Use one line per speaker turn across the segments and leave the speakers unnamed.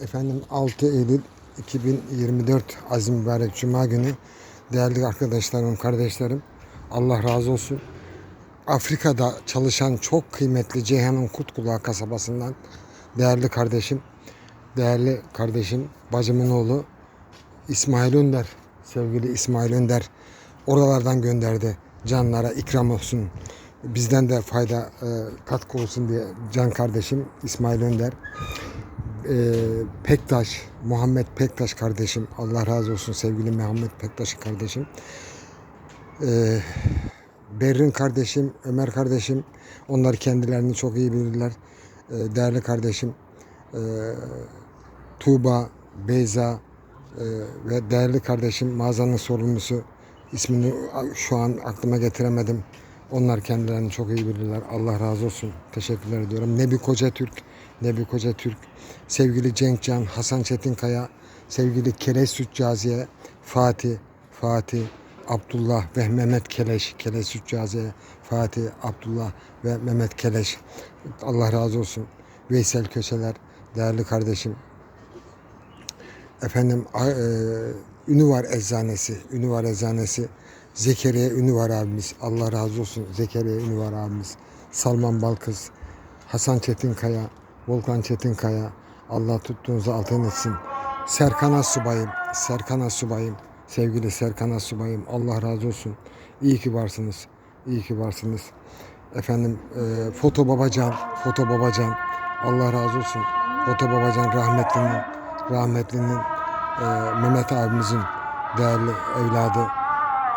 Efendim 6 Eylül 2024 Azim Mübarek Cuma günü değerli arkadaşlarım, kardeşlerim Allah razı olsun. Afrika'da çalışan çok kıymetli Ceyhan'ın Kutkulağı kasabasından değerli kardeşim, değerli kardeşim, bacımın oğlu İsmail Önder, sevgili İsmail Önder oralardan gönderdi canlara ikram olsun. Bizden de fayda e, katkı olsun diye can kardeşim İsmail Önder e, Pektaş, Muhammed Pektaş kardeşim, Allah razı olsun sevgili Muhammed Pektaş kardeşim. E, Berrin kardeşim, Ömer kardeşim, onlar kendilerini çok iyi bilirler. E, değerli kardeşim, e, Tuğba, Beyza e, ve değerli kardeşim mağazanın sorumlusu ismini şu an aklıma getiremedim. Onlar kendilerini çok iyi bilirler. Allah razı olsun. Teşekkürler ediyorum. Nebi Koca Türk, Nebi Koca Türk, sevgili Cenkcan, Hasan Çetinkaya, sevgili Keleş Sütcaziye, Fatih, Fatih, Abdullah ve Mehmet Keleş, Keleş Sütcaziye, Fatih, Abdullah ve Mehmet Keleş. Allah razı olsun. Veysel Köseler, değerli kardeşim, efendim e, Ünüvar Eczanesi, Ünüvar Eczanesi, Zekeriya Ünüvar abimiz, Allah razı olsun Zekeriya Ünüvar abimiz, Salman Balkız, Hasan Çetinkaya, Volkan Çetinkaya, Allah tuttuğunuzu altın etsin. Serkan Asubayım, Serkan Asubayım, sevgili Serkan Asubayım, Allah razı olsun. İyi ki varsınız, iyi ki varsınız. Efendim e, Foto Babacan, Foto Babacan, Allah razı olsun. Foto Babacan rahmetlinin, rahmetlinin e, Mehmet abimizin değerli evladı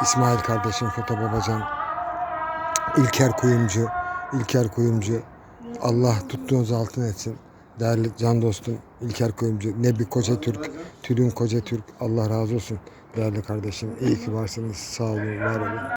İsmail kardeşim Foto Babacan, İlker Kuyumcu, İlker Kuyumcu, Allah tuttuğunuz altın etsin. Değerli can dostum İlker Kuyumcu, Nebi Koca Türk, Tülün Koca Türk, Allah razı olsun. Değerli kardeşim, iyi ki varsınız. Sağ olun, var olun.